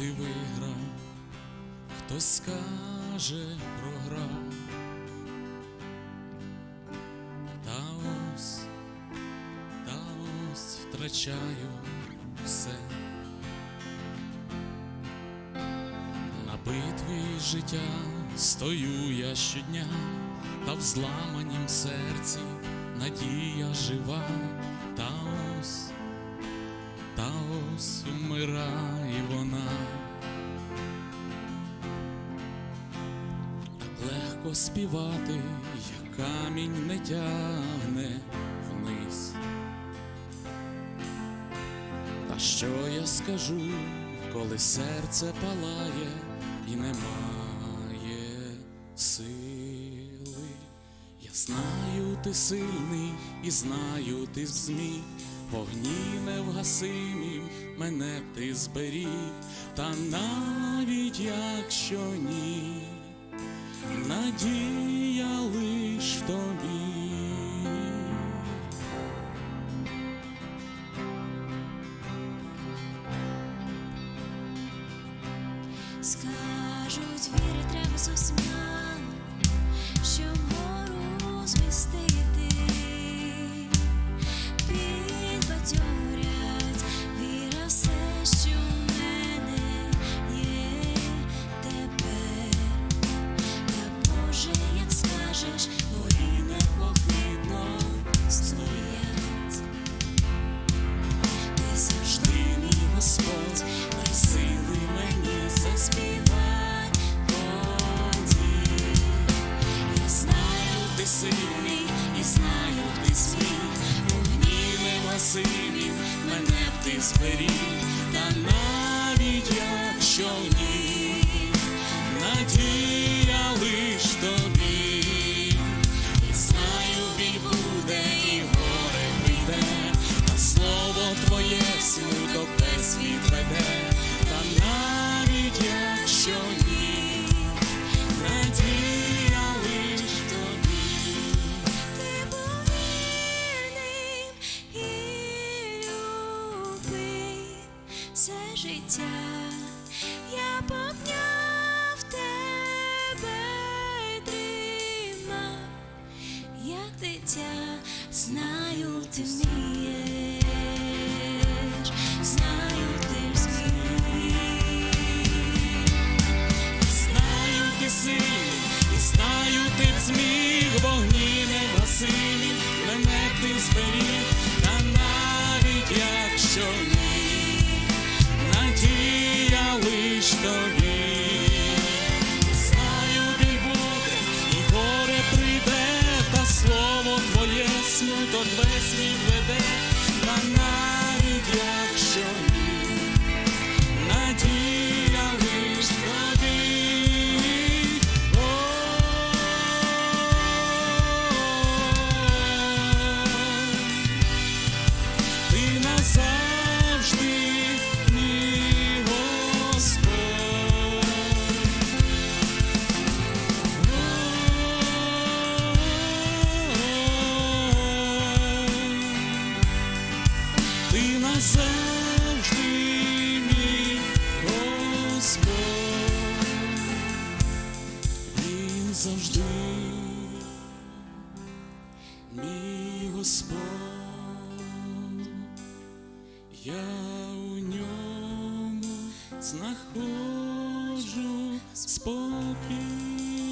ти виграв, хтось скаже програв. Та ось, та ось втрачаю все. На битві життя стою я щодня, та в зламанім серці надія жива, та ось, та ось умирає вона. Так легко співати, як камінь не тягне вниз. Та що я скажу, коли серце палає і немає сили? Я знаю, ти сильний і знаю, ти зміг, вогні невгасимім мене б ти зберіг, та навіть якщо ні, надія лиш в тобі. Скажуть, віри треба зовсім мало, невгасимі, мене б ти зберіг, та навіть якщо життя. Я попняв тебе й тримав. Як дитя, знаю, ти вмієш, знаю, ти зміг. Знаю, ти сильний, і знаю, ти зміг, вогні негасимі, мене ти зберіг, та навіть якщо Господь, я у ньому знаходжу спокій.